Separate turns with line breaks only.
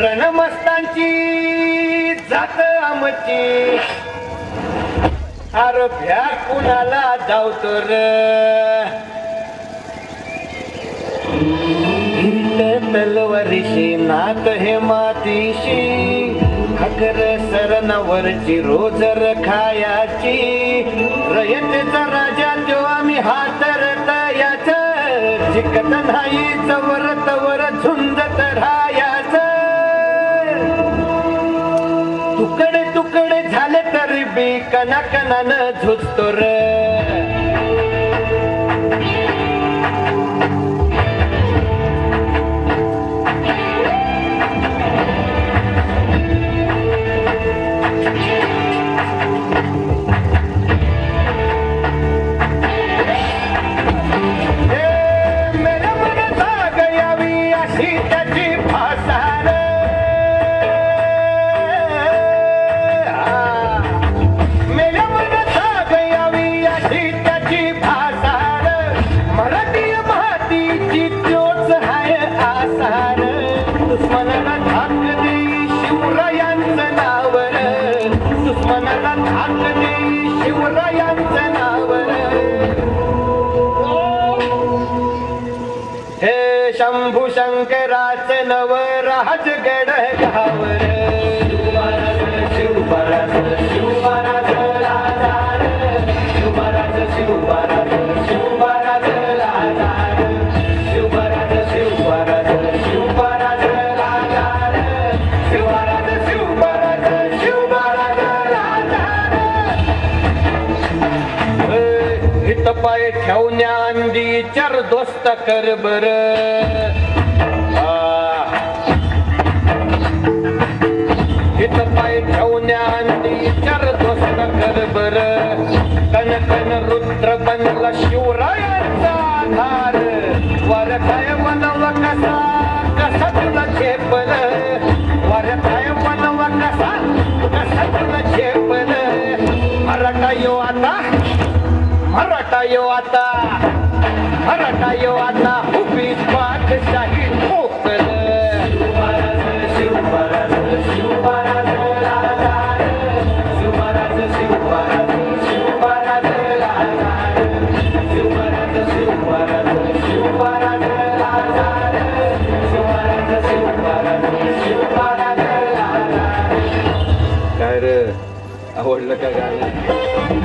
रणमस्तांची जात आमची. अरे भ्या कुणाला जावतो तर तलवारीशी नात हे मातीशी. अगर सरनावरची रोजर रखायाची रयतेचा राजा तो आम्ही हातरत याच. जिकत नाही जवर तवर झो झाले तरी बी कना दुश्मनाला धाक शिवरायांचं हे शंभू शंकराच नव राजगड गावर शिवराज शिवराज राजा शिवराज शिवराज पाय ठेवण्या अंडी चार दोस्त कर बर. हित पाय ठेवण्या अंडी चार दोस्त कर बर. कन कन रुद्र बनला शिवरायांचा आधार. वर काय बनव कसा? कसा तुला झेपलं? मराठा यो आता मराठा यो आता उभी पाठशाही ठोकल काय रे? आवडलं का गाणं?